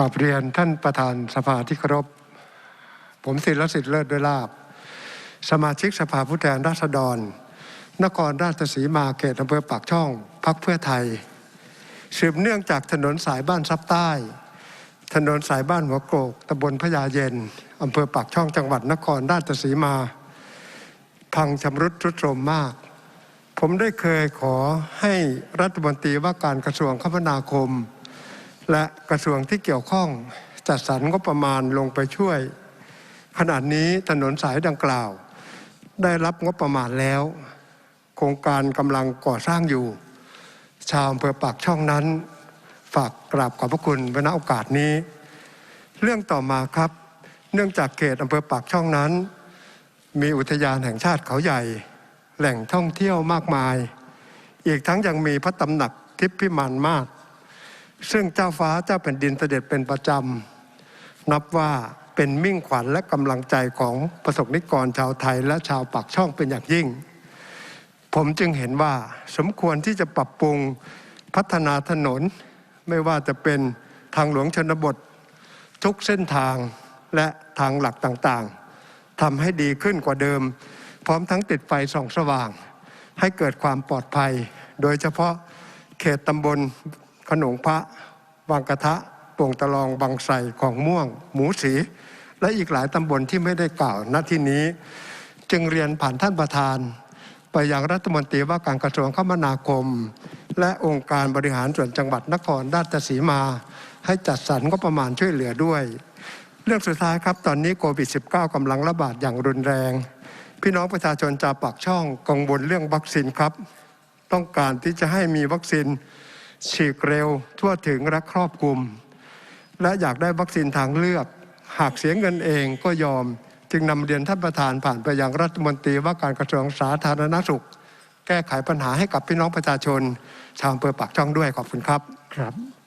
กราบเรียนท่านประธานสภาที่เคารพ ผมศิรสิทธิ์เลิศด้วยลาบ สมาชิกสภาผู้แทนราษฎร นครราชสีมาเขตอำเภอปากช่องพักเพื่อไทย สืบเนื่องจากถนนสายบ้านซับใต้ ถนนสายบ้านหัวโกรกตำบลพญาเย็นอำเภอปากช่องจังหวัดนครราชสีมา พังชำรุดทรุดโทรมมาก ผมได้เคยขอให้รัฐมนตรีว่าการกระทรวงคมนาคม และกระทรวงที่เกี่ยวข้องจัดสรรงบประมาณลงไปช่วย ขณะนี้ถนนสายดังกล่าว ได้รับงบประมาณแล้ว โครงการกำลังก่อสร้างอยู่ ชาวอำเภอปากช่องนั้น ฝากกราบขอบพระคุณไว้ณโอกาสนี้ เรื่องต่อมาครับ เนื่องจากเขตอำเภอปากช่องนั้น มีอุทยานแห่งชาติเขาใหญ่ แหล่งท่องเที่ยวมากมาย อีกทั้งยังมีพระตำหนักทิพย์พิมานมาก ซึ่งเจ้าฟ้าเจ้าแผ่นดินเสด็จเป็นประจำ นับว่าเป็นมิ่งขวัญและกำลังใจของประสบนิกรชาวไทยและชาวปากช่องเป็นอย่างยิ่ง ผมจึงเห็นว่าสมควรที่จะปรับปรุงพัฒนาถนน ไม่ว่าจะเป็นทางหลวงชนบท ทุกเส้นทางและทางหลักต่างๆทำให้ดีขึ้นกว่าเดิม พร้อมทั้งติดไฟส่องสว่าง ให้เกิดความปลอดภัย โดยเฉพาะเขตตำบล ขนงพระวังกระทะป่งตะลองบางไทรของม่วง หมูสี และอีกหลายตำบลที่ไม่ได้กล่าวณที่นี้ จึงเรียนผ่านท่านประธาน ไปยังรัฐมนตรีว่าการกระทรวงคมนาคม และองค์การบริหารส่วนจังหวัดนครราชสีมา ให้จัดสรรงบประมาณช่วยเหลือด้วย เรื่องสุดท้ายครับตอนนี้โควิด -19 กำลังระบาดอย่างรุนแรง พี่น้องประชาชนจากปากช่องกังวลเรื่องวัคซีนครับ ต้องการที่จะให้มีวัคซีน ฉีกเร็วทั่วถึงและครอบคลุม และอยากได้วัคซีนทางเลือก หากเสียเงินเองก็ยอม จึงนำเรียนท่านประธานผ่านไปยังรัฐมนตรีว่าการกระทรวงสาธารณสุข แก้ไขปัญหาให้กับพี่น้องประชาชน ชาวอำเภอปากช่องด้วยขอบคุณครับครับ